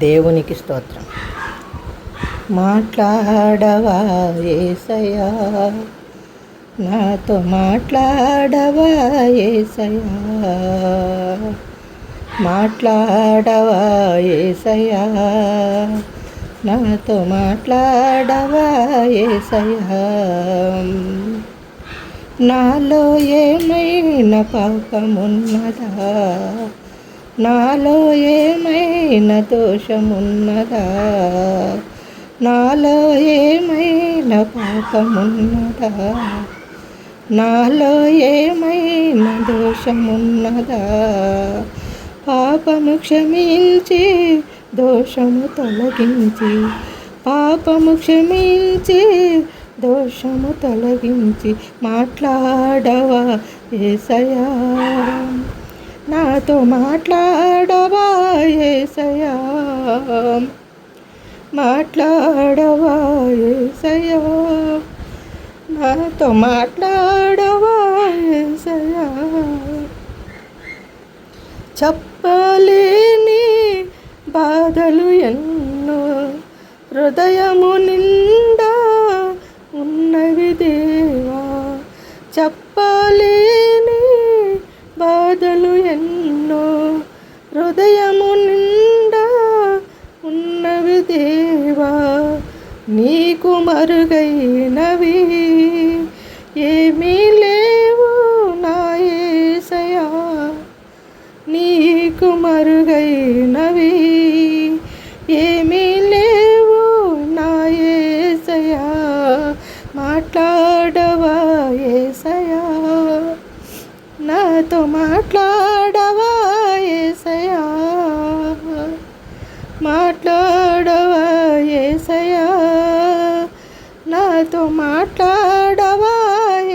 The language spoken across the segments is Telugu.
దేవునికి స్తోత్రం. మాట్లాడవా ఏసయా నాతో మాట్లాడవా ఏసయా మాట్లాడవా ఏసయా నాతో మాట్లాడవా ఏసయా నాలో ఏమైనా పాపమున్నదా? నాలో ఏమైనా దోషమున్నదా? నాలో ఏమైనా పాపమున్నదా? నాలో ఏమైనా దోషమున్నదా? పాపము క్షమించి దోషము తొలగించి పాపము క్షమించి దోషము తొలగించి మాట్లాడవా ఏసయా నాతో మాట్లాడవా ఏసయా మాట్లాడవా ఏసయా నాతో మాట్లాడవా ఏసయా చెప్పలేని బాధలు ఎన్నో హృదయము నిండా ఉన్నవి దేవా. చెప్పలేని బాధలు ఎన్నో హృదయము నిండా ఉన్నవి దేవా నీకు మరుగైనవి. ఏమీ లేవు నా ఏసయా నీకు మరుగైనవి. నాతో మాట్లాడవా ఏసయా మాట్లాడవా ఏసయా నాతో మాట్లాడవా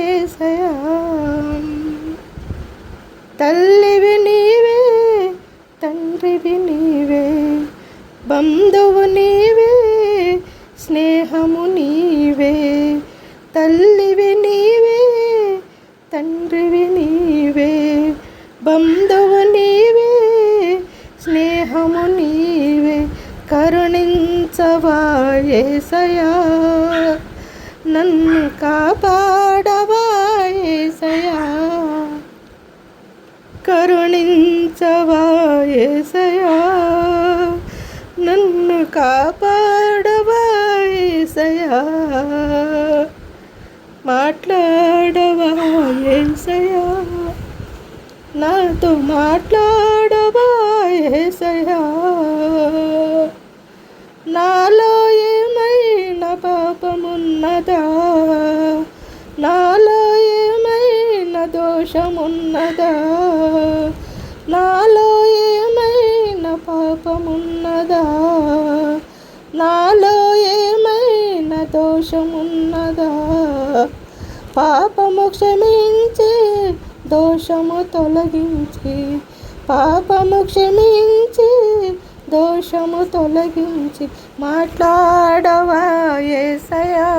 ఏసయా తల్లివి నీవే తండ్రివి నీవే బంధువు నీవే స్నేహము నీవే తల్లివి నీవే తండ్రి బంధువు నీవే స్నేహము నీవే కరుణించవాయేసయా నన్ను కాపాడవాయేసయా కరుణించవాయేసయా నన్ను కాపాడవాయేసయా మాట్లాడవాయేసయా నాతో మాట్లాడవా ఏసయా నాలో ఏమైనా పాపమున్నదా? నాలో ఏమైనా దోషమున్నదా? నాలో ఏమైనా పాపమున్నదా? నాలో ఏమైనా దోషమున్నదా? పాపము క్షమించి దోషము తొలగించి పాపము క్షమించి దోషము తొలగించి మాట్లాడవా ఏసయా